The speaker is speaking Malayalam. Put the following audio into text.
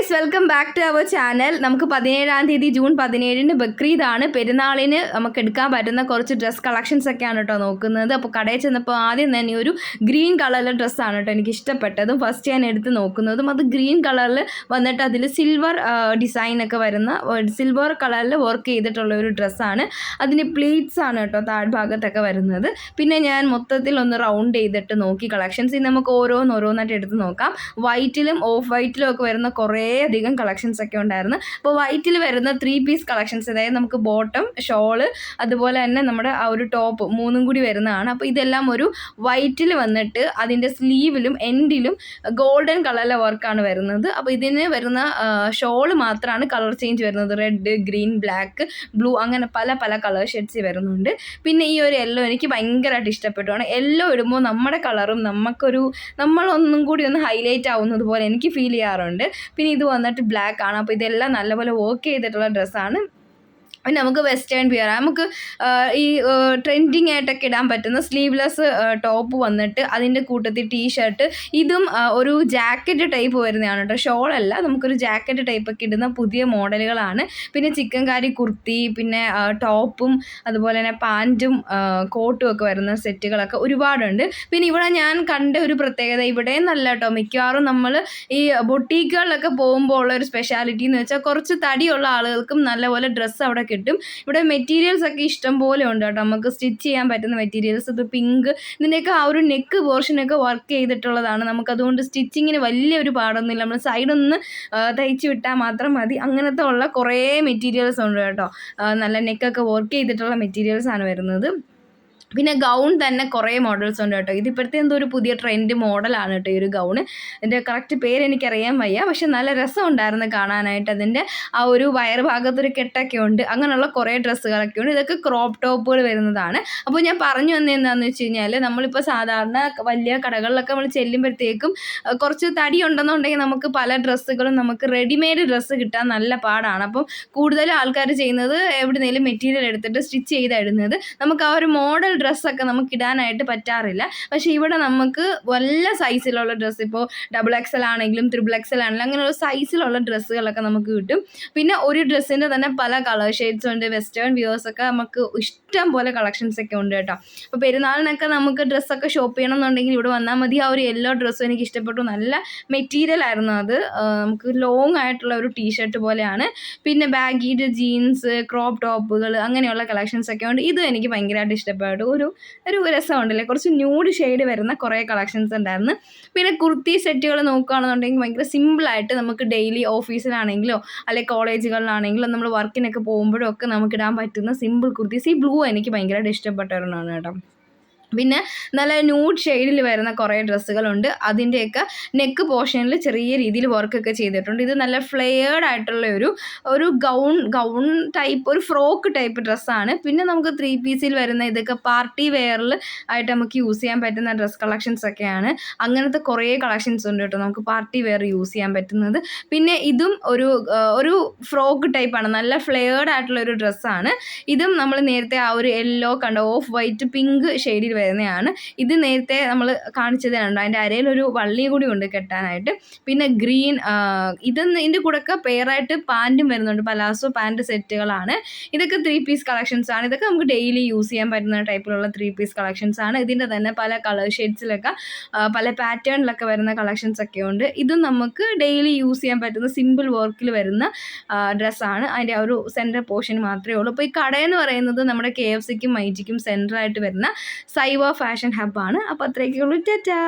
Guys welcome back to our channel. നമുക്ക് പതിനേഴാം തീയതി ജൂൺ പതിനേഴിന് ബക്രീദാണ്. പെരുന്നാളിന് നമുക്ക് എടുക്കാൻ പറ്റുന്ന കുറച്ച് ഡ്രസ് കളക്ഷൻസ് ഒക്കെയാണ് കേട്ടോ നോക്കുന്നത്. അപ്പോൾ കടയിൽ ചെന്നപ്പോൾ ആദ്യം തന്നെ ഒരു ഗ്രീൻ കളറിലെ ഡ്രസ്സാണ് കേട്ടോ എനിക്ക് ഇഷ്ടപ്പെട്ടതും ഫസ്റ്റ് ഞാൻ എടുത്ത് നോക്കുന്നതും. അത് ഗ്രീൻ കളറിൽ വന്നിട്ട് അതിൽ സിൽവർ ഡിസൈൻ ഒക്കെ വരുന്ന സിൽവർ കളറിൽ വർക്ക് ചെയ്തിട്ടുള്ള ഒരു ഡ്രസ്സാണ് അതിന് പ്ലീറ്റ്സ് ആണ് കേട്ടോ താഴ്ഭാഗത്തൊക്കെ വരുന്നത്. പിന്നെ ഞാൻ മൊത്തത്തിൽ ഒന്ന് റൗണ്ട് ചെയ്തിട്ട് നോക്കി കളക്ഷൻസ് നമുക്ക് ഓരോന്നോരോന്നായിട്ട് എടുത്ത് നോക്കാം. വൈറ്റിലും ഓഫ് വൈറ്റിലും ഒക്കെ വരുന്ന കുറേ അധികം കളക്ഷൻസ് ഒക്കെ ഉണ്ടായിരുന്നു. അപ്പോൾ വൈറ്റിൽ വരുന്ന ത്രീ പീസ് കളക്ഷൻസ് അതായത് നമുക്ക് ബോട്ടം ഷോൾ അതുപോലെ തന്നെ നമ്മുടെ ആ ഒരു ടോപ്പ് മൂന്നും കൂടി വരുന്നതാണ്. അപ്പോൾ ഇതെല്ലാം ഒരു വൈറ്റിൽ വന്നിട്ട് അതിന്റെ സ്ലീവിലും എൻഡിലും ഗോൾഡൻ കളറിലെ വർക്കാണ് വരുന്നത്. അപ്പോൾ ഇതിന് വരുന്ന ഷോൾ മാത്രമാണ് കളർ ചേഞ്ച് വരുന്നത്. റെഡ് ഗ്രീൻ ബ്ലാക്ക് ബ്ലൂ അങ്ങനെ പല പല കളർ ഷെയ്ഡ്സ് വരുന്നുണ്ട്. പിന്നെ ഈ ഒരു യെല്ലോ എനിക്ക് ഭയങ്കരമായിട്ട് ഇഷ്ടപ്പെട്ടുമാണ് യെല്ലോ ഇടുമ്പോൾ നമ്മുടെ കളറും നമുക്കൊരു നമ്മളൊന്നും കൂടി ഒന്ന് ഹൈലൈറ്റ് ആവുന്നത് പോലെ എനിക്ക് ഫീൽ ചെയ്യാറുണ്ട്. പിന്നെ ഇത് വന്നിട്ട് ബ്ലാക്ക് ആണ്. അപ്പോൾ ഇതെല്ലാം നല്ലപോലെ വർക്ക് ചെയ്തിട്ടുള്ള ഡ്രസ്സാണ് പിന്നെ നമുക്ക് വെസ്റ്റേൺ വിയർ നമുക്ക് ഈ ട്രെൻഡിങ് ആയിട്ടൊക്കെ ഇടാൻ പറ്റുന്ന സ്ലീവ്ലെസ് ടോപ്പ് വന്നിട്ട് അതിന്റെ കൂട്ടത്തിൽ ടീഷർട്ട് ഇതും ഒരു ജാക്കറ്റ് ടൈപ്പ് വരുന്നതാണ് കേട്ടോ ഷോളല്ല നമുക്കൊരു ജാക്കറ്റ് ടൈപ്പ് ഒക്കെ ഇടുന്ന പുതിയ മോഡലുകളാണ്. പിന്നെ ചിക്കൻ കാരി കുർത്തി പിന്നെ ടോപ്പും അതുപോലെ തന്നെ പാന്റും കോട്ടും ഒക്കെ വരുന്ന സെറ്റുകളൊക്കെ ഒരുപാടുണ്ട്. പിന്നെ ഇവിടെ ഞാൻ കണ്ട ഒരു പ്രത്യേകത ഇവിടെ നല്ല കേട്ടോ മിക്കവാറും നമ്മൾ ഈ ബൊട്ടീക്കുകളിലൊക്കെ പോകുമ്പോൾ ഉള്ള ഒരു സ്പെഷ്യാലിറ്റി എന്ന് വെച്ചാൽ കുറച്ച് തടിയുള്ള ആളുകൾക്കും നല്ലപോലെ ഡ്രസ്സ് അവിടെ കിട്ടും. ഇവിടെ മെറ്റീരിയൽസ് ഒക്കെ ഇഷ്ടം പോലെ ഉണ്ട് കേട്ടോ. നമുക്ക് സ്റ്റിച്ച് ചെയ്യാൻ പറ്റുന്ന മെറ്റീരിയൽസ് ഇത് പിങ്ക് ഇതിന്റെയൊക്കെ ആ ഒരു നെക്ക് പോർഷനൊക്കെ വർക്ക് ചെയ്തിട്ടുള്ളതാണ്. നമുക്കതുകൊണ്ട് സ്റ്റിച്ചിങ്ങിന് വലിയൊരു പാടൊന്നുമില്ല. നമ്മൾ സൈഡൊന്ന് തയ്ച്ച് വിട്ടാൽ മാത്രം മതി. അങ്ങനത്തെ ഉള്ള കുറേ മെറ്റീരിയൽസ് ഉണ്ട് കേട്ടോ. നല്ല നെക്കൊക്കെ വർക്ക് ചെയ്തിട്ടുള്ള മെറ്റീരിയൽസാണ് വരുന്നത്. പിന്നെ ഗൗൺ തന്നെ കുറേ മോഡൽസ് ഉണ്ട് കേട്ടോ. ഇതിപ്പോഴത്തെ എന്തോ ഒരു പുതിയ ട്രെൻഡ് മോഡലാണ് കേട്ടോ ഈ ഒരു ഗൗണ് ഇതിന്റെ കറക്റ്റ് പേര് എനിക്കറിയാൻ വയ്യ. പക്ഷെ നല്ല രസം ഉണ്ടായിരുന്നു കാണാനായിട്ട്. അതിന്റെ ആ ഒരു വയർ ഭാഗത്തൊരു കെട്ടൊക്കെ ഉണ്ട്. അങ്ങനെയുള്ള കുറേ ഡ്രസ്സുകളൊക്കെ ഉണ്ട്. ഇതൊക്കെ ക്രോപ്പ് ടോപ്പുകൾ വരുന്നതാണ്. അപ്പോൾ ഞാൻ പറഞ്ഞു വന്നത് എന്താണെന്ന് വെച്ച് കഴിഞ്ഞാൽ നമ്മളിപ്പോൾ സാധാരണ വലിയ കടകളിലൊക്കെ നമ്മൾ ചെല്ലുമ്പോഴത്തേക്കും കുറച്ച് തടി ഉണ്ടെന്നുണ്ടെങ്കിൽ നമുക്ക് പല ഡ്രസ്സുകളും നമുക്ക് റെഡിമെയ്ഡ് ഡ്രസ്സ് കിട്ടാൻ നല്ല പാടാണ്. അപ്പം കൂടുതലും ആൾക്കാർ ചെയ്യുന്നത് എവിടെ എവിടുന്നേലും മെറ്റീരിയൽ എടുത്തിട്ട് സ്റ്റിച്ച് ചെയ്തായിരുന്നത് നമുക്ക് ആ ഒരു മോഡൽ ഡ്രസ്സൊക്കെ നമുക്ക് ഇടാനായിട്ട് പറ്റാറില്ല. പക്ഷേ ഇവിടെ നമുക്ക് വല്ല സൈസിലുള്ള ഡ്രസ്സ് ഇപ്പോൾ ഡബിൾ എക്സൽ ആണെങ്കിലും ത്രിബിൾ എക്സൽ ആണെങ്കിലും അങ്ങനെയുള്ള സൈസിലുള്ള ഡ്രസ്സുകളൊക്കെ നമുക്ക് കിട്ടും. പിന്നെ ഒരു ഡ്രസ്സിന്റെ തന്നെ പല കളർ ഷെയ്ഡ്സ് ഉണ്ട് വെസ്റ്റേൺ വ്യൂവേഴ്സൊക്കെ നമുക്ക് ഇഷ്ടം പോലെ കളക്ഷൻസ് ഒക്കെ ഉണ്ട് കേട്ടോ. അപ്പോൾ പെരുന്നാളിനൊക്കെ നമുക്ക് ഡ്രസ്സൊക്കെ ഷോപ്പ് ചെയ്യണം എന്നുണ്ടെങ്കിൽ ഇവിടെ വന്നാൽ മതി. ആ ഒരു യെല്ലോ ഡ്രസ്സും എനിക്ക് ഇഷ്ടപ്പെട്ടു. നല്ല മെറ്റീരിയൽ ആയിരുന്നു അത്. നമുക്ക് ലോങ് ആയിട്ടുള്ള ഒരു ടീഷർട്ട് പോലെയാണ്. പിന്നെ ബാഗീഡ് ജീൻസ് ക്രോപ്പ് ടോപ്പുകൾ അങ്ങനെയുള്ള കളക്ഷൻസ് ഒക്കെ ഉണ്ട്. ഇതും എനിക്ക് ഭയങ്കരമായിട്ട് ഇഷ്ടപ്പെട്ടു. ഒരു ഒരു രസമുണ്ടല്ലേ? കുറച്ച് ന്യൂഡ് ഷെയ്ഡ് വരുന്ന കുറേ കളക്ഷൻസ് ഉണ്ടായിരുന്നു. പിന്നെ കുർത്തി സെറ്റുകൾ നോക്കുകയാണെന്നുണ്ടെങ്കിൽ ഭയങ്കര സിമ്പിളായിട്ട് നമുക്ക് ഡെയിലി ഓഫീസിലാണെങ്കിലോ അല്ലെങ്കിൽ കോളേജുകളിലാണെങ്കിലോ നമ്മൾ വർക്കിനൊക്കെ പോകുമ്പോഴൊക്കെ നമുക്ക് ഇടാൻ പറ്റുന്ന സിമ്പിൾ കുർത്തീസ്. ഈ ബ്ലൂ എനിക്ക് ഭയങ്കരമായിട്ട് ഇഷ്ടപ്പെട്ട ഒരെണ്ണമാണ് കേട്ടോ. പിന്നെ നല്ല ന്യൂഡ് ഷെയ്ഡിൽ വരുന്ന കുറേ ഡ്രസ്സുകളുണ്ട്. അതിന്റെയൊക്കെ നെക്ക് പോർഷനിൽ ചെറിയ രീതിയിൽ വർക്കൊക്കെ ചെയ്തിട്ടുണ്ട്. ഇത് നല്ല ഫ്ലെയേർഡ് ആയിട്ടുള്ള ഒരു ഒരു ഗൗൺ ഗൗൺ ടൈപ്പ് ഒരു ഫ്രോക്ക് ടൈപ്പ് ഡ്രസ്സാണ് പിന്നെ നമുക്ക് ത്രീ പീസിൽ വരുന്ന ഇതൊക്കെ പാർട്ടി വെയറിൽ ആയിട്ട് നമുക്ക് യൂസ് ചെയ്യാൻ പറ്റുന്ന ഡ്രസ് കളക്ഷൻസ് ഒക്കെയാണ്. അങ്ങനത്തെ കുറേ കളക്ഷൻസ് ഉണ്ട് കേട്ടോ നമുക്ക് പാർട്ടി വെയർ യൂസ് ചെയ്യാൻ പറ്റുന്നത്. പിന്നെ ഇതും ഒരു ഒരു ഫ്രോക്ക് ടൈപ്പാണ് നല്ല ഫ്ലെയേർഡ് ആയിട്ടുള്ള ഒരു ഡ്രസ്സാണ് ഇതും നമ്മൾ നേരത്തെ ആ ഒരു യെല്ലോ കണ്ട ഓഫ് വൈറ്റ് പിങ്ക് ഷെയ്ഡിൽ വരുന്നതാണ് ഇത് നേരത്തെ നമ്മൾ കാണിച്ചത് കണ്ടോ? അതിന്റെ ഒരു വള്ളി കൂടി ഉണ്ട് കെട്ടാനായിട്ട്. പിന്നെ ഗ്രീൻ ഇതെന്ന് ഇതിന്റെ കൂടെയൊക്കെ പെയറായിട്ട് പാന്റും വരുന്നുണ്ട്. പലാസോ പാന്റ് സെറ്റുകളാണ് ഇതൊക്കെ ത്രീ പീസ് കളക്ഷൻസ് ആണ്. ഇതൊക്കെ നമുക്ക് ഡെയിലി യൂസ് ചെയ്യാൻ പറ്റുന്ന ടൈപ്പിലുള്ള ത്രീ പീസ് കളക്ഷൻസ് ആണ്. ഇതിന്റെ തന്നെ പല കളർ ഷെയ്ഡ്സിലൊക്കെ പല പാറ്റേണിലൊക്കെ വരുന്ന കളക്ഷൻസ് ഒക്കെ ഉണ്ട്. ഇതും നമുക്ക് ഡെയിലി യൂസ് ചെയ്യാൻ പറ്റുന്ന സിമ്പിൾ വർക്കിൽ വരുന്ന ഡ്രസ്സാണ് അതിന്റെ ആ ഒരു സെന്റർ പോർഷൻ മാത്രമേ ഉള്ളൂ. അപ്പോൾ ഈ കടയെന്ന് പറയുന്നത് നമ്മുടെ കെ എഫ് സിക്കും മൈജിക്കും സെന്ററായിട്ട് വരുന്ന സൈവ ഫാഷൻ ഹബ്ബാണ് അപ്പോൾ അത്രയൊക്കെ ഉള്ളൂ. ടാറ്റാ.